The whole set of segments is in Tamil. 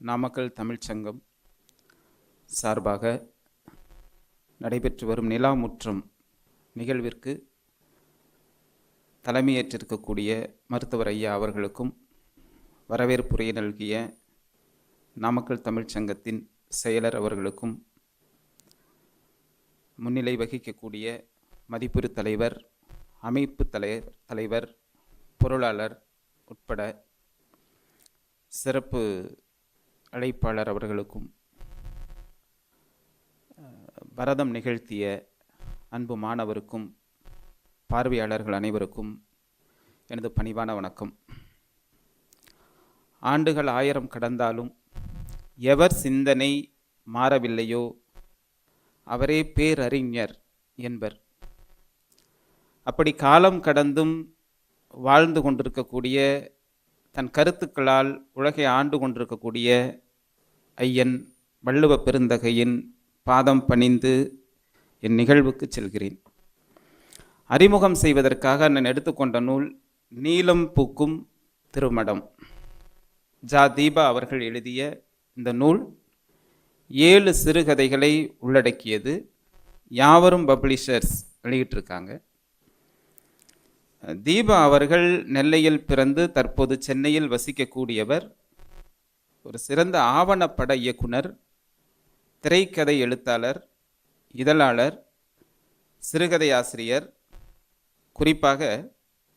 நாமக்கல் தமிழ்ச்சங்கம் சார்பாக நடைபெற்று வரும் நிலா முற்றம் நிகழ்விற்கு தலைமையேற்றிருக்கக்கூடிய மருத்துவர் ஐயா அவர்களுக்கும் வரவேற்புரை நல்கிய நாமக்கல் தமிழ்ச்சங்கத்தின் செயலர் அவர்களுக்கும் முன்னிலை வகிக்கக்கூடிய மதிப்புறு தலைவர் அமைப்பு தலை தலைவர் பொருளாளர் உட்பட சிறப்பு அழைப்பாளர் அவர்களுக்கும் பரதம் நிகழ்த்திய அன்பு மாணவருக்கும் பார்வையாளர்கள் அனைவருக்கும் எனது பணிவான வணக்கம். ஆண்டுகள் ஆயிரம் கடந்தாலும் எவர் சிந்தனை மாறவில்லையோ அவரே பேரறிஞர் என்பர். அப்படி காலம் கடந்தும் வாழ்ந்து கொண்டிருக்கக்கூடிய தன் கருத்துக்களால் உலகை ஆண்டு கொண்டிருக்கக்கூடிய ஐயன் வள்ளுவ பெருந்தகையின் பாதம் பணிந்து என் நிகழ்வுக்கு செல்கிறேன். அறிமுகம் செய்வதற்காக நான் எடுத்துக்கொண்ட நூல் நீலம் பூக்கும் திருமடம். ஜா. தீபா அவர்கள் எழுதிய இந்த நூல் ஏழு சிறுகதைகளை உள்ளடக்கியது யாவரும் பப்ளிஷர்ஸ் வெளியிட்டிருக்காங்க. தீபா அவர்கள் நெல்லையில் பிறந்து தற்போது சென்னையில் வசிக்கக்கூடியவர் ஒரு சிறந்த ஆவணப்பட இயக்குனர் திரைக்கதை எழுத்தாளர் இதழாளர் சிறுகதை ஆசிரியர் குறிப்பாக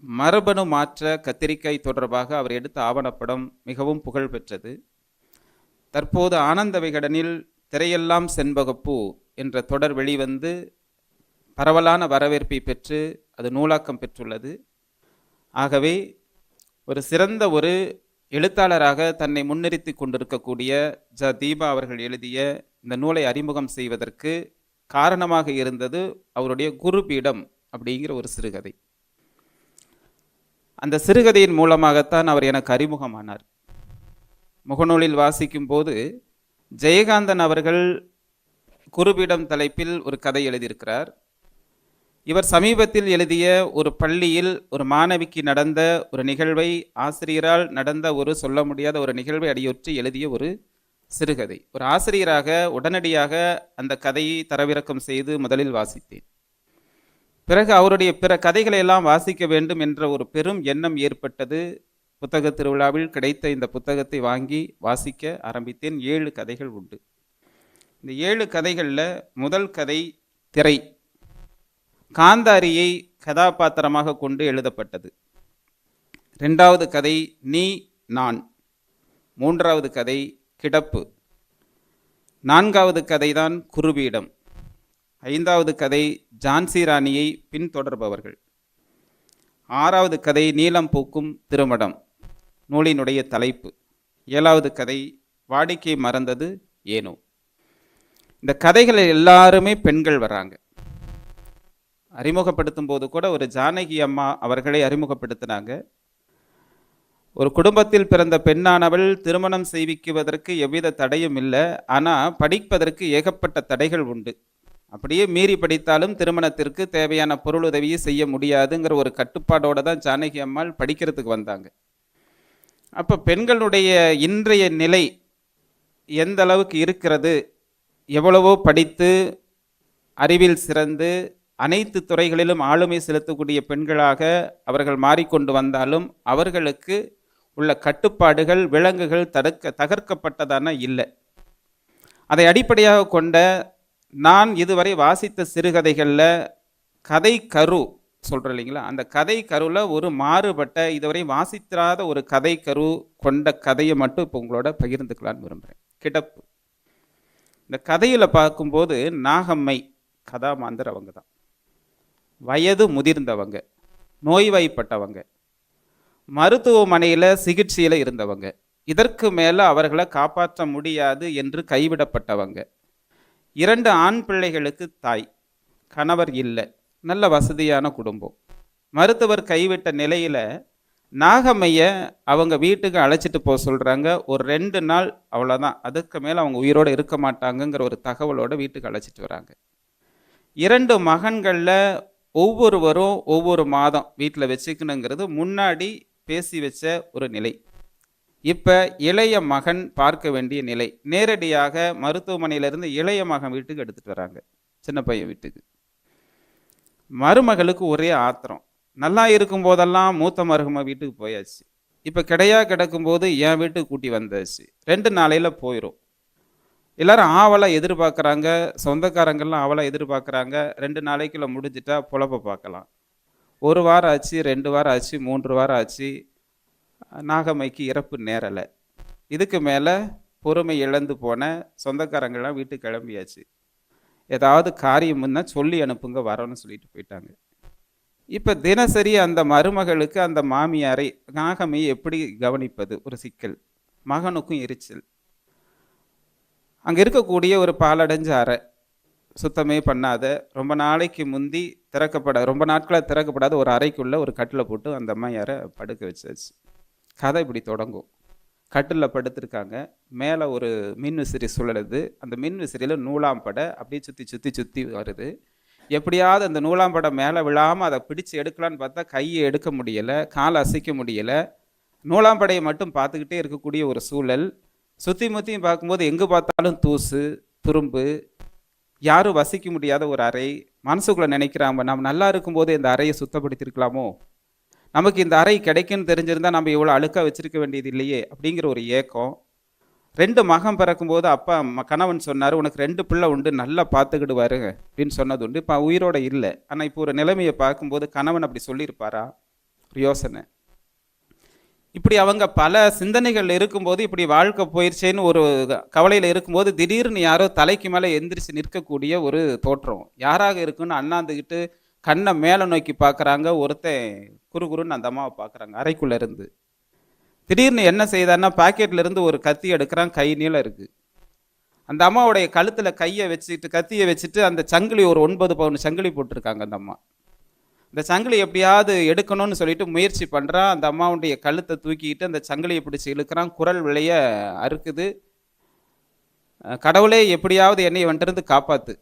மரபணு மாற்ற கத்திரிக்காய் தொடர்பாக அவர் எடுத்த ஆவணப்படம் மிகவும் புகழ் பெற்றது. தற்போது ஆனந்த விகடனில் திரையெல்லாம் செண்பகப்பூ என்ற தொடர் வெளிவந்து பரவலான வரவேற்பை பெற்று அது நூலாக்கம் பெற்றுள்ளது. ஆகவே ஒரு சிறந்த ஒரு எழுத்தாளராக தன்னை முன்னிறுத்தி கொண்டிருக்கக்கூடிய ஜ. தீபா அவர்கள் எழுதிய இந்த நூலை அறிமுகம் செய்வதற்கு காரணமாக இருந்தது அவருடைய குருபீடம் அப்படிங்கிற ஒரு சிறுகதை. அந்த சிறுகதையின் மூலமாகத்தான் அவர் எனக்கு அறிமுகமானார். முகநூலில் வாசிக்கும் போது ஜெயகாந்தன் அவர்கள் குருபீடம் தலைப்பில் ஒரு கதை எழுதியிருக்கிறார். இவர் சமீபத்தில் எழுதிய ஒரு பள்ளியில் ஒரு மாணவிக்கு நடந்த ஒரு நிகழ்வை ஆசிரியரால் நடந்த ஒரு சொல்ல முடியாத ஒரு நிகழ்வை அடியொற்றி எழுதிய ஒரு சிறுகதை. ஒரு ஆசிரியராக உடனடியாக அந்த கதையை தரவிறக்கம் செய்து முதலில் வாசித்தேன். பிறகு அவருடைய பிற கதைகளை எல்லாம் வாசிக்க வேண்டும் என்ற ஒரு பெரும் எண்ணம் ஏற்பட்டது. புத்தக திருவிழாவில் கிடைத்த இந்த புத்தகத்தை வாங்கி வாசிக்க ஆரம்பித்தேன். ஏழு கதைகள் உண்டு. இந்த ஏழு கதைகளில் முதல் கதை திரை. காந்தாரியை கதாபாத்திரமாக கொண்டு எழுதப்பட்டது. ரெண்டாவது கதை நீ நான். மூன்றாவது கதை கிடப்பு. நான்காவது கதைதான் குருபீடம். ஐந்தாவது கதை ஜான்சி ராணியை பின்தொடர்பவர்கள். ஆறாவது கதை நீலம் பூக்கும் திருமடம். நூலினுடைய தலைப்பு. ஏழாவது கதை வாடிக்கை மறந்தது ஏனோ. இந்த கதைகளில் எல்லாருமே பெண்கள் வராங்க அறிமுகப்படுத்தும் போது கூட ஒரு ஜானகி அம்மா அவர்களை அறிமுகப்படுத்தினாங்க. ஒரு குடும்பத்தில் பிறந்த பெண்ணானவள் திருமணம் செய்விக்குவதற்கு எவ்வித தடையும் இல்லை. ஆனால் படிப்பதற்கு ஏகப்பட்ட தடைகள் உண்டு. அப்படியே மீறி படித்தாலும் திருமணத்திற்கு தேவையான பொருளுதவியை செய்ய முடியாதுங்கிற ஒரு கட்டுப்பாடோடு தான் ஜானகி அம்மாள் படிக்கிறதுக்கு வந்தாங்க. அப்போ பெண்களுடைய இன்றைய நிலை எந்த அளவுக்கு இருக்கிறது? எவ்வளவோ படித்து அறிவில் சிறந்து அனைத்து துறைகளிலும் ஆளுமை செலுத்தக்கூடிய பெண்களாக அவர்கள் மாறிக்கொண்டு வந்தாலும் அவர்களுக்கு உள்ள கட்டுப்பாடுகள் விலங்குகள் தடுக்க தகர்க்கப்பட்டதான இல்லை. அதை அடிப்படையாக கொண்ட நான் இதுவரை வாசித்த சிறுகதைகளில் கதை கரு சொல்கிறேன் இல்லைங்களா? அந்த கதை கருவில் ஒரு மாறுபட்ட இதுவரை வாசித்திராத ஒரு கதை கரு கொண்ட கதையை மட்டும் இப்போ உங்களோட பகிர்ந்துக்கலான்னு விரும்புகிறேன் கிடப்பு இந்த கதையில் பார்க்கும்போது நாகம்மை கதாமாந்தர் அவங்க தான். வயது முதிர்ந்தவங்க நோய்வாய்ப்பட்டவங்க மருத்துவமனையில் சிகிச்சையில் இருந்தவங்க இதற்கு மேலே அவர்களை காப்பாற்ற முடியாது என்று கைவிடப்பட்டவங்க. இரண்டு ஆண் பிள்ளைகளுக்கு தாய் கணவர் இல்லை நல்ல வசதியான குடும்பம். மருத்துவர் கைவிட்ட நிலையில் நாகம்மைய அவங்க வீட்டுக்கு அழைச்சிட்டு போக சொல்கிறாங்க ஒரு ரெண்டு நாள் அவ்வளோதான் அதுக்கு மேலே அவங்க உயிரோடு இருக்க மாட்டாங்கங்கிற ஒரு தகவலோட வீட்டுக்கு அழைச்சிட்டு வராங்க. இரண்டு மகன்களில் ஒவ்வொருவரும் ஒவ்வொரு மாதம் வீட்டில் வச்சுக்கணுங்கிறது முன்னாடி பேசி வச்ச ஒரு நிலை. இப்போ இளைய மகன் பார்க்க வேண்டிய நிலை. நேரடியாக மருத்துவமனையிலிருந்து இளைய மகன் வீட்டுக்கு எடுத்துகிட்டு வராங்க. சின்ன பையன் வீட்டுக்கு. மருமகளுக்கு ஒரே ஆத்திரம். நல்லா இருக்கும் போதெல்லாம் மூத்த மருமக வீட்டுக்கு போயாச்சு. இப்போ கிடையா கிடக்கும்போது என் வீட்டுக்கு கூட்டி வந்தாச்சு. ரெண்டு நாளையில் போயிடும் எல்லாரும் ஆவலாக எதிர்பார்க்குறாங்க சொந்தக்காரங்கள்லாம் ஆவலாக எதிர்பார்க்குறாங்க. ரெண்டு நாளைக்குள்ள முடிஞ்சிட்டா புழப்ப பார்க்கலாம். ஒரு வாரம் ஆச்சு ரெண்டு வாரம் ஆச்சு மூன்று வாரம் ஆச்சு. நாகம்மைக்கு இறப்பு நேரலை. இதுக்கு மேலே பொறுமை இழந்து போன சொந்தக்காரங்கள்லாம் வீட்டுக்கு கிளம்பியாச்சு. ஏதாவது காரியம் முன்னா சொல்லி அனுப்புங்க வரோன்னு சொல்லிட்டு போயிட்டாங்க. இப்போ தினசரி அந்த மருமகளுக்கு அந்த மாமியாரை நாகமையை எப்படி கவனிப்பது? ஒரு சிக்கல். மகனுக்கும் எரிச்சல். அங்கே இருக்கக்கூடிய ஒரு பாலடைஞ்ச அறை சுத்தமே பண்ணாத. ரொம்ப நாளைக்கு முந்தி திறக்கப்பட ரொம்ப நாட்களாக திறக்கப்படாத ஒரு அறைக்குள்ளே ஒரு கட்டில் போட்டு அந்த அம்மையாரை படுக்க வச்சாச்சு. கதை இப்படி தொடங்கும். கட்டிலில் படுத்திருக்காங்க. மேலே ஒரு மின் விசிறி சுழலுது. அந்த மின் விசிறியில் நூலாம்படை அப்படியே சுற்றி சுற்றி சுற்றி வருது. எப்படியாவது அந்த நூலாம்படை மேலே விழாமல் அதை பிடிச்சி எடுக்கலான்னு பார்த்தா கையை எடுக்க முடியலை காலை அசைக்க முடியலை. நூலாம்படையை மட்டும் பார்த்துக்கிட்டே இருக்கக்கூடிய ஒரு சூழல். சுற்றி முற்றியும் பார்க்கும்போது எங்கே பார்த்தாலும் தூசு துரும்பு யாரும் வசிக்க முடியாத ஒரு அறை. மனசுக்குள்ளே நினைக்கிறாங்க நம்ம நல்லா இருக்கும்போது இந்த அறையை சுத்தப்படுத்தியிருக்கலாமோ? நமக்கு இந்த அறை கிடைக்குன்னு தெரிஞ்சிருந்தால் நம்ம இவ்வளோ அழுக்காக வச்சிருக்க வேண்டியது இல்லையே? அப்படிங்கிற ஒரு ஏக்கம். ரெண்டு மகன் பிறக்கும்போது அப்பா ம- கணவன் சொன்னார் உனக்கு ரெண்டு பிள்ளை உண்டு நல்லா பார்த்துக்கிடுவாரு அப்படின்னு சொன்னது உண்டு. இப்போ உயிரோட இல்லை. ஆனால் இப்போ ஒரு நிலைமையை பார்க்கும்போது கணவன் அப்படி சொல்லியிருப்பாரா? ஒரு யோசனை. இப்படி அவங்க பல சிந்தனைகள் இருக்கும்போது இப்படி வாழ்க்கை போயிடுச்சேன்னு ஒரு கவலையில் இருக்கும்போது திடீர்னு யாரோ தலைக்கு மேலே எந்திரிச்சு நிற்கக்கூடிய ஒரு தோற்றம். யாராக இருக்குன்னு அண்ணாந்துக்கிட்டு கண்ணை மேலே நோக்கி பார்க்குறாங்க ஒருத்தன் குறுகுறுன்னு அந்த அம்மாவை பார்க்குறாங்க அறைக்குள்ளே இருந்து. திடீர்னு என்ன செய்தான்னா பாக்கெட்லேருந்து ஒரு கத்தி எடுக்கிறான். கை நீளம் இருக்குது அந்த அம்மாவுடைய கழுத்தில் கையை வச்சுட்டு கத்தியை வச்சுட்டு அந்த சங்கிலி ஒரு ஒன்பது பவுன் சங்கிலி போட்டிருக்காங்க அந்த அம்மா. இந்த சங்கிலி எப்படியாவது எடுக்கணும்னு சொல்லிட்டு முயற்சி பண்ணுறான் அந்த அம்மாவுடைய கழுத்தை தூக்கிட்டு அந்த சங்கிலியை பிடிச்சி இழுக்கிறான். குரல் விளைய அறுக்குது. கடவுளே எப்படியாவது என்னை வந்துருந்து காப்பாத்து.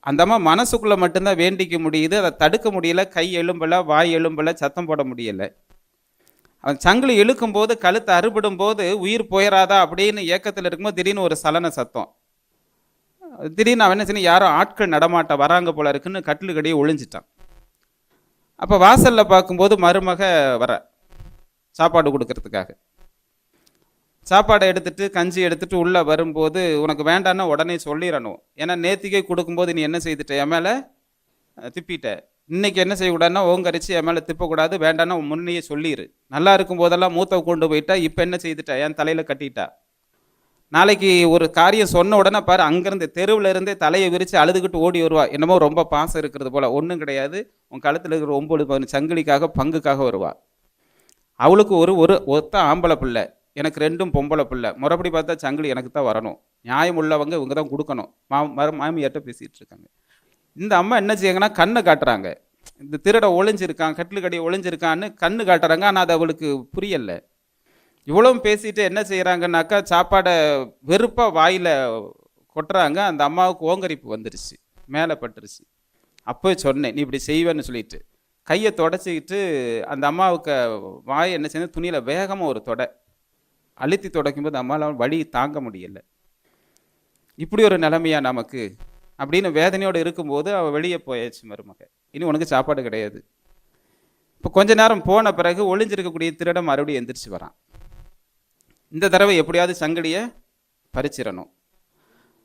அந்த அம்மா மனசுக்குள்ளே மட்டும்தான் வேண்டிக்க முடியுது. அதை தடுக்க முடியல. கை எலும்பல வாய் எலும்பல சத்தம் போட முடியலை. அவன் சங்கிலி இழுக்கும்போது கழுத்தை அறுபடும் போது உயிர் போயிடாதா அப்படின்னு ஏக்கத்தில் இருக்கும்போது திடீர்னு ஒரு சலன சத்தம். திடீர்னு அவன் என்ன செய்யணும் யாரும் ஆட்கள் நடமாட்ட வராங்க போல இருக்குன்னு கட்டிலுக்கடியே ஒளிஞ்சிட்டான். அப்போ வாசலில் பார்க்கும்போது மருமக வர சாப்பாடு கொடுக்கறதுக்காக. சாப்பாடை எடுத்துட்டு கஞ்சி எடுத்துட்டு உள்ளே வரும்போது உனக்கு வேண்டான்னா உடனே சொல்லிடணும் ஏன்னா நேத்திக்கே கொடுக்கும்போது நீ என்ன செய்துட்ட? என் மேலே திப்பிட்ட. இன்றைக்கி என்ன செய்யக்கூடாதுன்னா ஓங்கரிச்சு என் மேலே திப்பக்கூடாது. வேண்டான்னா உன் முன்னையே சொல்லிடு நல்லா இருக்கும் போதெல்லாம் மூத்த கொண்டு போயிட்டா இப்போ என்ன செய்துட்ட? என் தலையில் கட்டிட்டா. நாளைக்கு ஒரு காரியம் சொன்ன உடனே பாரு அங்கேருந்து தெருவில் இருந்தே தலையை விரித்து அழுதுகிட்டு ஓடி வருவா. என்னமோ ரொம்ப பாசம் இருக்கிறது போல். ஒன்றும் கிடையாது. உன் கழுத்தில் இருக்கிற ஒம்பது பதினஞ்சு சங்கிலிக்காக பங்குக்காக வருவா. அவளுக்கு ஒரு ஒரு ஒத்த ஆம்பளை பிள்ளை. எனக்கு ரெண்டும் பொம்பளை பிள்ளை. மறுபடி பார்த்தா சங்கிலி எனக்கு தான் வரணும். நியாயம் உள்ளவங்க இவங்க தான் கொடுக்கணும். மா மரு மாமியார்ட்ட பேசிகிட்டு இருக்காங்க. இந்த அம்மா என்ன செய்யுங்கன்னா கண்ணை காட்டுறாங்க. இந்த திருட ஒளிஞ்சிருக்கான் கடையை ஒளிஞ்சிருக்கான்னு கண்ணு காட்டுறாங்க. ஆனால் அது அவளுக்கு புரியலை. இவ்வளவும் பேசிட்டு என்ன செய்கிறாங்கனாக்கா சாப்பாடை வெறுப்பாக வாயில் கொட்டுறாங்க. அந்த அம்மாவுக்கு ஓங்கரிப்பு வந்துருச்சு மேலே பட்டுருச்சு. அப்போ சொன்னேன் நீ இப்படி செய்வேன்னு சொல்லிட்டு. கையை தொடச்சிக்கிட்டு அந்த அம்மாவுக்கு வாய் என்ன செய்யணும் துணியில் வேகமாக ஒரு தொடை. அழுத்தி தொடக்கும்போது அம்மாவால் வழி தாங்க முடியல. இப்படி ஒரு நிலைமையா நமக்கு. அப்படின்னு வேதனையோடு இருக்கும்போது அவள் வெளியே போயாச்சு மருமக. இனி உனக்கு சாப்பாடு கிடையாது. இப்போ கொஞ்ச நேரம் போன பிறகு ஒளிஞ்சிருக்கக்கூடிய திருடம் மறுபடியும் எந்திரிச்சு வரான். இந்த தடவை எப்படியாவது சங்கிலியை பறிச்சிடணும்.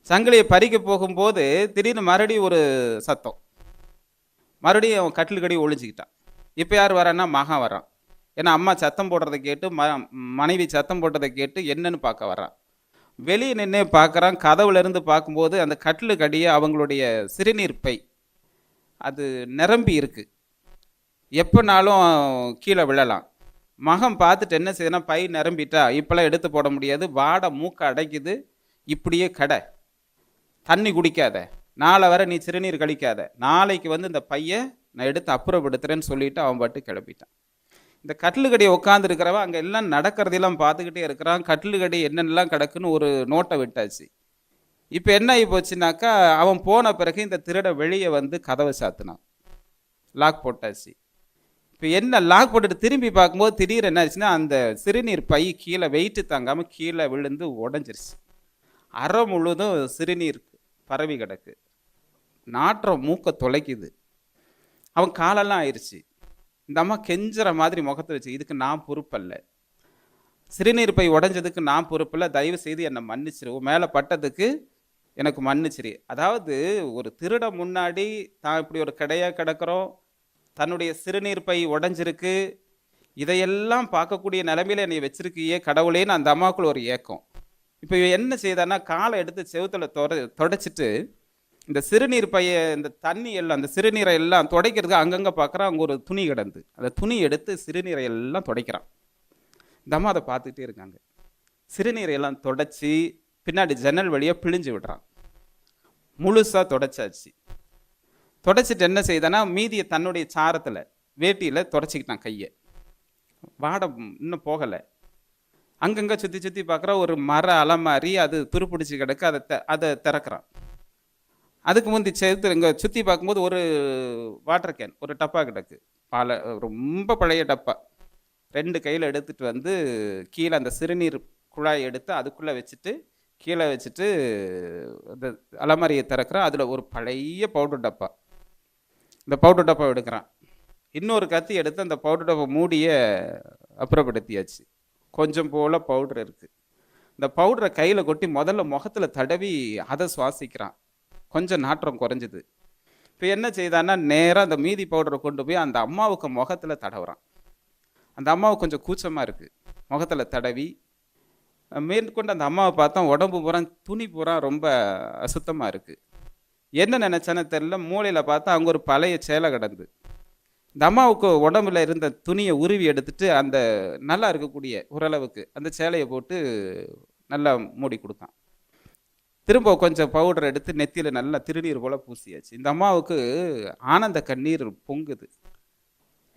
சங்கிலியை பறிக்க போகும்போது திடீர்னு மறுபடியும் ஒரு சத்தம். மறுபடியும் அவன் கட்டிலுக்கடி ஒழிஞ்சிக்கிட்டான் இப்போ யார் வரான்னா மகன் வரான். ஏன்னா அம்மா சத்தம் போடுறதை கேட்டு ம மனைவி சத்தம் போட்டதை கேட்டு என்னன்னு பார்க்க வரான். வெளியே நின்று பார்க்குறான். கதவுலேருந்து பார்க்கும்போது அந்த கட்டிலுக்கடியே அவங்களுடைய சிறுநீர் பை. அது நிரம்பி இருக்குது எப்போனாலும் கீழே விழலாம். மகன் பார்த்துட்டு என்ன செய்யணும் பை நிரம்பிட்டா இப்போலாம் எடுத்து போட முடியாது. வாடை மூக்க அடைக்குது. இப்படியே கடை. தண்ணி குடிக்காத. நாளை வரை நீ சிறுநீர் கழிக்காத. நாளைக்கு வந்து இந்த பையை நான் எடுத்து அப்புறப்படுத்துறேன்னு சொல்லிட்டு அவன் பாட்டு கிளப்பிட்டான் இந்த கட்டிலுக்கடியை உட்காந்துருக்கிறவன் அங்கே எல்லாம் நடக்கிறதெல்லாம் பார்த்துக்கிட்டே இருக்கிறான். கட்டிலுக்கடி என்னென்னலாம் கிடக்குன்னு ஒரு நோட்டை விட்டாச்சு. இப்போ என்ன ஆகி போச்சுனாக்கா அவன் போன பிறகு இந்த திருட வெளியே வந்து கதவை சாத்தினான். லாக் போட்டாச்சு. இப்போ என்ன லாக் போட்டுட்டு திரும்பி பார்க்கும்போது திடீர் என்ன ஆச்சுன்னா அந்த சிறுநீர் பை கீழே வெயிட்டு தாங்காமல் கீழே விழுந்து உடஞ்சிருச்சு. அரை முழுதும் சிறுநீர் பரவி கிடக்கு. நாற்றம் மூக்க தொலைக்குது. அவன் காலெல்லாம் ஆயிடுச்சு இந்த அம்மா கெஞ்சுற மாதிரி முகத்தை வச்சு இதுக்கு நான் பொறுப்பல்ல. சிறுநீர் பை உடஞ்சதுக்கு நான் பொறுப்பில்ல. தயவு செய்து என்னை மன்னிச்சிரு. உன் மேலே பட்டதுக்கு எனக்கு மன்னிச்சிரு. அதாவது ஒரு திருட முன்னாடி தான் இப்படி ஒரு கடையாக கிடக்கிறோம். தன்னுடைய சிறுநீர் பை உடஞ்சிருக்கு. இதையெல்லாம் பார்க்கக்கூடிய நிலமையில என்னை வச்சிருக்கியே கடவுளேன்னு அந்த அம்மாவுக்குள்ள ஒரு ஏக்கம். இப்போ என்ன செய்தான்னா காலை எடுத்து செவுத்தில் தொட தொடச்சிட்டு இந்த சிறுநீர் பைய இந்த தண்ணி எல்லாம் அந்த சிறுநீரை எல்லாம் துடைக்கிறதுக்கு அங்கங்கே பார்க்குறான் அங்கே ஒரு துணி கிடந்து. அந்த துணி எடுத்து சிறுநீரை எல்லாம் துடைக்கிறான். இந்த அம்மா அதை பார்த்துக்கிட்டே இருக்காங்க. சிறுநீரை எல்லாம் தொடச்சி பின்னாடி ஜன்னல் வழியாக பிழிஞ்சு விடுறான். முழுசாக தொடச்சாச்சு. தொடச்சிட்டு என்ன செய்தனா மீதியை தன்னுடைய சாரத்தில் வேட்டியில் தொடச்சிக்கிட்டான் கையை. வாடை இன்னும் போகலை. அங்கங்கே சுற்றி சுற்றி பார்க்குற ஒரு மர அலமாரி அது துருப்பிடிச்சு கிடக்கு அதை த அதை திறக்கிறான். அதுக்கு முந்தி சேர்த்து இங்கே சுற்றி பார்க்கும்போது ஒரு வாட்டர் கேன் ஒரு டப்பா கிடக்கு. பல ரொம்ப பழைய டப்பா. ரெண்டு கையில் எடுத்துட்டு வந்து கீழே அந்த சிறுநீர் குழாய் எடுத்து அதுக்குள்ளே வச்சுட்டு கீழே வச்சுட்டு அந்த அலமாரியை திறக்கிறான் அதில் ஒரு பழைய பவுடர் டப்பா. இந்த பவுடர் டப்பா எடுக்கிறான். இன்னொரு கத்தி எடுத்து அந்த பவுடர் டப்பா மூடிய அப்புறப்படுத்தியாச்சு. கொஞ்சம் போல் பவுடர் இருக்குது இந்த பவுடரை கையில் கொட்டி முதல்ல முகத்தில் தடவி அதை சுவாசிக்கிறான். கொஞ்சம் நாற்றம் குறைஞ்சிது. இப்போ என்ன செய்தான்னா நேராக அந்த மீதி பவுடரை கொண்டு போய் அந்த அம்மாவுக்கு முகத்தில் தடவுறான். அந்த அம்மாவுக்கு கொஞ்சம் கூச்சமாக இருக்குது முகத்தில் தடவி மேற்கொண்டு அந்த அம்மாவை பார்த்தா உடம்பு பூரா துணி பூரா ரொம்ப அசுத்தமாக இருக்குது என்ன நினச்சேன்னு தெரில மூளையில் பார்த்தா அங்கே ஒரு பழைய சேலை கிடந்து. இந்த அம்மாவுக்கு உடம்புல இருந்த துணியை உருவி எடுத்துட்டு அந்த நல்லா இருக்கக்கூடிய ஓரளவுக்கு அந்த சேலையை போட்டு நல்லா மூடி கொடுத்தான். திரும்ப கொஞ்சம் பவுடர் எடுத்து நெத்தியில் நல்லா திருநீர் போல் பூசியாச்சு. இந்த அம்மாவுக்கு ஆனந்த கண்ணீர் பொங்குது.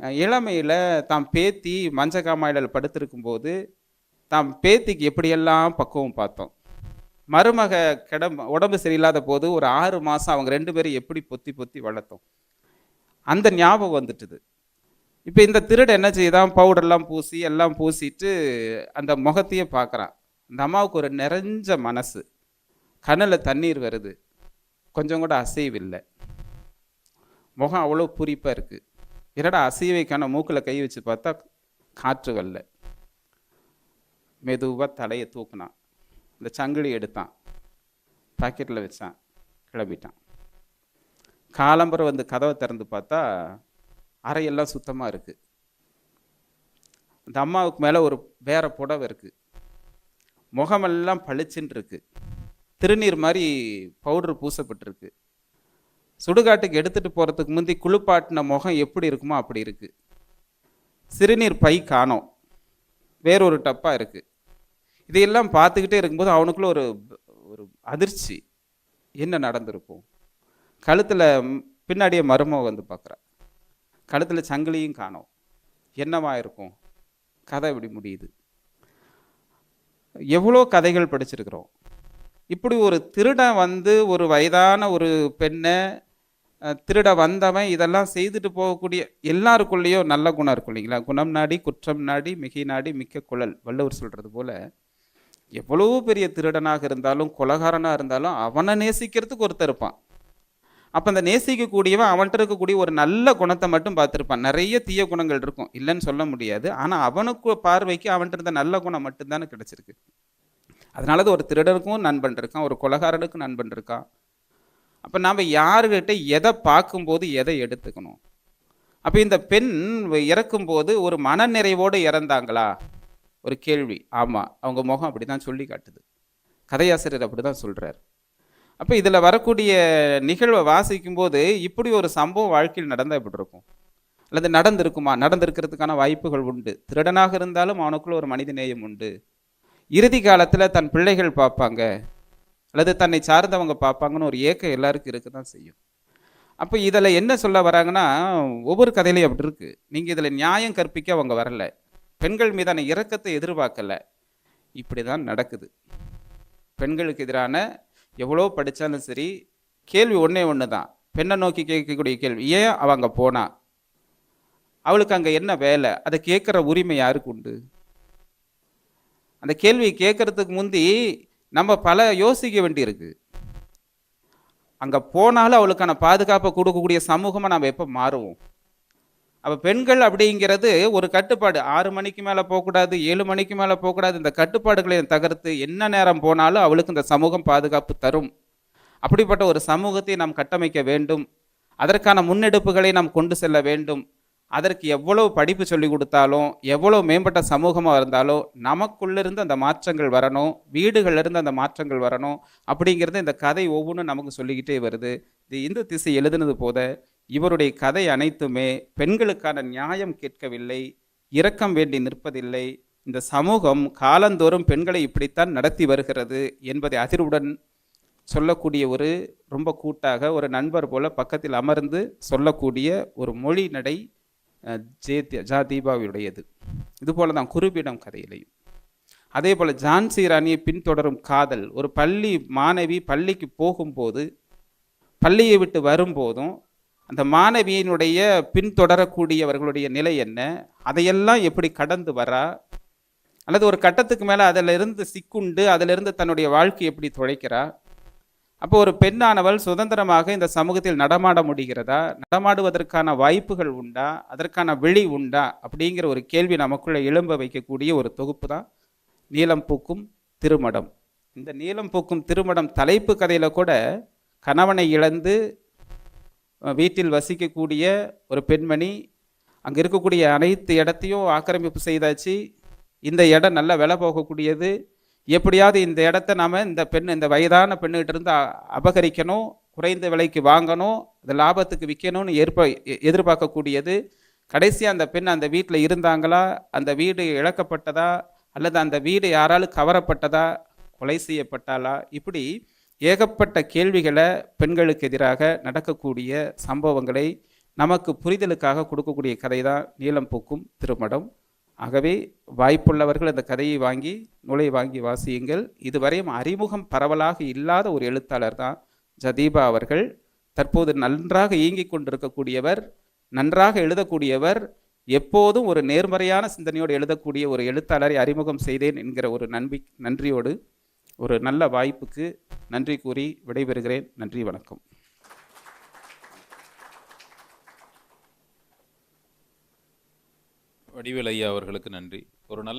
இளமையில் தாம் பேத்தி மஞ்ச காமாயிலில் படுத்திருக்கும் தாம் பேத்திக்கு எப்படியெல்லாம் பக்குவம் பார்த்தோம். மருமக கிடம் உடம்பு சரியில்லாத போது ஒரு ஆறு மாதம் அவங்க ரெண்டு பேரும் எப்படி பொத்தி பொத்தி வளர்த்தோம். அந்த ஞாபகம் வந்துட்டுது. இப்போ இந்த திருடு என்ன செய்யுதான் பவுடர்லாம் பூசி எல்லாம் பூசிட்டு அந்த முகத்தையே பார்க்குறான். அந்த அம்மாவுக்கு ஒரு நிறைஞ்ச மனசு. கண்ணில் தண்ணீர் வருது. கொஞ்சம் கூட அசைவில்லை முகம் அவ்வளோ பூரிப்பாக இருக்குது என்னடா அசைவைக்கான மூக்கில் கை வச்சு பார்த்தா காற்று வரல. மெதுவாக தலையை தூக்குனான். இந்த சங்கிலி எடுத்தான். பாக்கெட்டில் வச்சான். கிளம்பிட்டான். காலம்பரம் வந்து கதவை திறந்து பார்த்தா அறையெல்லாம் சுத்தமாக இருக்குது அந்த அம்மாவுக்கு மேலே ஒரு வேற புடவை இருக்குது முகமெல்லாம் பளிச்சின்னுருக்கு திருநீர் மாதிரி பவுடர் பூசப்பட்டிருக்கு. சுடுகாட்டுக்கு எடுத்துகிட்டு போகிறதுக்கு முந்தி குளிப்பாட்டின முகம் எப்படி இருக்குமோ அப்படி இருக்குது சிறுநீர் பை காணோம். வேறொரு டப்பா இருக்குது இதையெல்லாம் பார்த்துக்கிட்டே இருக்கும்போது அவனுக்குள்ள ஒரு ஒரு அதிர்ச்சி. என்ன நடந்திருக்கும்? கழுத்தில் பின்னாடியே மருமக வந்து பார்க்குறான் கழுத்தில் சங்கிலியும் காணோம். என்னவா இருக்கும்? கதை இப்படி முடியுது. எவ்வளோ கதைகள் படிச்சிருக்கிறோம். இப்படி ஒரு திருடன் வந்து ஒரு வயதான ஒரு பெண்ணை திருட வந்தவன் இதெல்லாம் செய்துட்டு போகக்கூடிய எல்லாருக்குள்ளேயும் நல்ல குணம் இருக்கும் இல்லைங்களா? குணம் நாடி குற்றம் நாடி மிகை நாடி மிக்க குழல் வள்ளுவர் சொல்கிறது போல். எவ்வளவு பெரிய திருடனாக இருந்தாலும் கொலகாரனாக இருந்தாலும் அவனை நேசிக்கிறதுக்கு ஒருத்தர் இருப்பான். அப்போ அந்த நேசிக்கக்கூடியவன் அவன்கிட்ட இருக்கக்கூடிய ஒரு நல்ல குணத்தை மட்டும் பார்த்துருப்பான். நிறைய தீய குணங்கள் இருக்கும். இல்லைன்னு சொல்ல முடியாது. ஆனால் அவனுக்கு பார்வைக்கு அவன்கிட்ட இருந்த நல்ல குணம் மட்டும்தானே கிடச்சிருக்கு. அதனால தான் ஒரு திருடனுக்கும் நண்பன் இருக்கான். ஒரு கொலகாரனுக்கும் நண்பன் இருக்கான். அப்போ நாம் யாருக்கிட்ட எதை பார்க்கும்போது எதை எடுத்துக்கணும்? அப்போ இந்த பெண் இறக்கும்போது ஒரு மனநிறைவோடு இறந்தாங்களா? ஒரு கேள்வி. ஆமாம் அவங்க முகம் அப்படி தான் சொல்லி காட்டுது. கதையாசிரியர் அப்படி தான் சொல்கிறார் அப்போ இதில் வரக்கூடிய நிகழ்வை வாசிக்கும்போது இப்படி ஒரு சம்பவம் வாழ்க்கையில் நடந்தால் எப்படி இருக்கும்? அல்லது நடந்திருக்குமா? நடந்திருக்கிறதுக்கான வாய்ப்புகள் உண்டு. திருடனாக இருந்தாலும் அவனுக்குள்ள ஒரு மனித நேயம் உண்டு. இறுதி காலத்தில் தன் பிள்ளைகள் பார்ப்பாங்க. அல்லது தன்னை சார்ந்தவங்க பார்ப்பாங்கன்னு ஒரு ஏக்கம் எல்லாருக்கும் இருக்க தான் செய்யும். அப்போ இதில் என்ன சொல்ல வராங்கன்னா ஒவ்வொரு கதையிலையும் அப்படி இருக்குது நீங்கள் இதில் நியாயம் கற்பிக்க அவங்க வரலை. பெண்கள் மீதான இரக்கத்தை எதிர்பார்க்கலை. இப்படி தான் நடக்குது. பெண்களுக்கு எதிரான எவ்வளோ படித்தாலும் சரி கேள்வி ஒன்றே ஒன்று தான் பெண்ணை நோக்கி கேட்கக்கூடிய கேள்வி ஏன் அவங்க போனா? அவளுக்கு அங்கே என்ன வேலை? அதை கேட்குற உரிமை யாருக்கு உண்டு? அந்த கேள்வியை கேட்கறதுக்கு முந்தி நம்ம பல யோசிக்க வேண்டியிருக்கு. அங்கே போனாலும் அவளுக்கான பாதுகாப்பை கொடுக்கக்கூடிய சமூகமாக நம்ம எப்போ மாறுவோம்? அப்போ பெண்கள் அப்படிங்கிறது ஒரு கட்டுப்பாடு. ஆறு மணிக்கு மேலே போகக்கூடாது ஏழு மணிக்கு மேலே போகக்கூடாது. இந்த கட்டுப்பாடுகளை தகர்த்து என்ன நேரம் போனாலும் அவளுக்கு இந்த சமூகம் பாதுகாப்பு தரும். அப்படிப்பட்ட ஒரு சமூகத்தை நாம் கட்டமைக்க வேண்டும். அதற்கான முன்னெடுப்புகளை நாம் கொண்டு செல்ல வேண்டும். அதற்கு எவ்வளவு படிப்பு சொல்லி கொடுத்தாலும் எவ்வளவு மேம்பட்ட சமூகமாக இருந்தாலும் நமக்குள்ளிருந்து அந்த மாற்றங்கள் வரணும் வீடுகளிலிருந்து அந்த மாற்றங்கள் வரணும் அப்படிங்கிறது இந்த கதை ஒவ்வொன்றும் நமக்கு சொல்லிக்கிட்டே வருது. இது இந்து திசை எழுதுனது போத இவருடைய கதை அனைத்துமே பெண்களுக்கான நியாயம் கேட்கவில்லை இரக்கம் வேண்டி நிற்பதில்லை. இந்த சமூகம் காலந்தோறும் பெண்களை இப்படித்தான் நடத்தி வருகிறது என்பதை அதிர்வுடன் சொல்லக்கூடிய ஒரு ரொம்ப கூட்டாக ஒரு நண்பர் போல பக்கத்தில் அமர்ந்து சொல்லக்கூடிய ஒரு மொழி நடை ஜே ஜா தீபாவியுடையது. இதுபோல தான் குருபிடம் கதையிலையும். அதே போல் ஜான்சி ராணியை பின்தொடரும் காதல் ஒரு பள்ளி மாணவி பள்ளிக்கு போகும்போது பள்ளியை விட்டு வரும்போதும் அந்த மாணவியினுடைய பின்தொடரக்கூடியவர்களுடைய நிலை என்ன? அதையெல்லாம் எப்படி கடந்து வரா? அல்லது ஒரு கட்டத்துக்கு மேலே அதிலிருந்து சிக்குண்டு அதிலிருந்து தன்னுடைய வாழ்க்கை எப்படி துழைக்கிறா அப்போ ஒரு பெண்ணானவள் சுதந்திரமாக இந்த சமூகத்தில் நடமாட முடிகிறதா? நடமாடுவதற்கான வாய்ப்புகள் உண்டா? அதற்கான வெளி உண்டா? அப்படிங்கிற ஒரு கேள்வி நமக்குள்ளே எழும்ப வைக்கக்கூடிய ஒரு தொகுப்பு தான் நீலம் பூக்கும் திருமடம். இந்த நீலம் பூக்கும் திருமடம் தலைப்பு கதையில் கூட கணவனை இழந்து வீட்டில் வசிக்கக்கூடிய ஒரு பெண்மணி அங்கே இருக்கக்கூடிய அனைத்து இடத்தையும் ஆக்கிரமிப்பு செய்தாச்சு. இந்த இடம் நல்ல விலை போகக்கூடியது. எப்படியாவது இந்த இடத்த நாம் இந்த பெண் இந்த வயதான பெண்ணுகிட்ட இருந்து அபகரிக்கணும் குறைந்த விலைக்கு வாங்கணும் அது லாபத்துக்கு விற்கணும்னு ஏற்ப எ- எதிர்பார்க்கக்கூடியது. கடைசியாக அந்த பெண் அந்த வீட்டில் இருந்தாங்களா? அந்த வீடு இழக்கப்பட்டதா? அல்லது அந்த வீடு யாராலும் கவரப்பட்டதா? கொலை செய்யப்பட்டாளா? இப்படி ஏகப்பட்ட கேள்விகளை பெண்களுக்கு எதிராக நடக்கக்கூடிய சம்பவங்களை நமக்கு புரிதலுக்காக கொடுக்கக்கூடிய கதை தான் நீளம் பூக்கும் திருமடம். ஆகவே வாய்ப்புள்ளவர்கள் அந்த கதையை வாங்கி நூலை வாங்கி வாசியுங்கள். இதுவரையும் அறிமுகம் பரவலாக இல்லாத ஒரு எழுத்தாளர் தான் ஜதீபா அவர்கள். தற்போது நன்றாக இயங்கிக் கொண்டிருக்கக்கூடியவர் நன்றாக எழுதக்கூடியவர் எப்போதும் ஒரு நேர்மறையான சிந்தனையோடு எழுதக்கூடிய ஒரு எழுத்தாளரை அறிமுகம் செய்தேன் என்கிற ஒரு நன்பி நன்றியோடு ஒரு நல்ல வாய்ப்புக்கு நன்றி கூறி விடைபெறுகிறேன். நன்றி வணக்கம். வடிவேலையா அவர்களுக்கு நன்றி. ஒரு நல்ல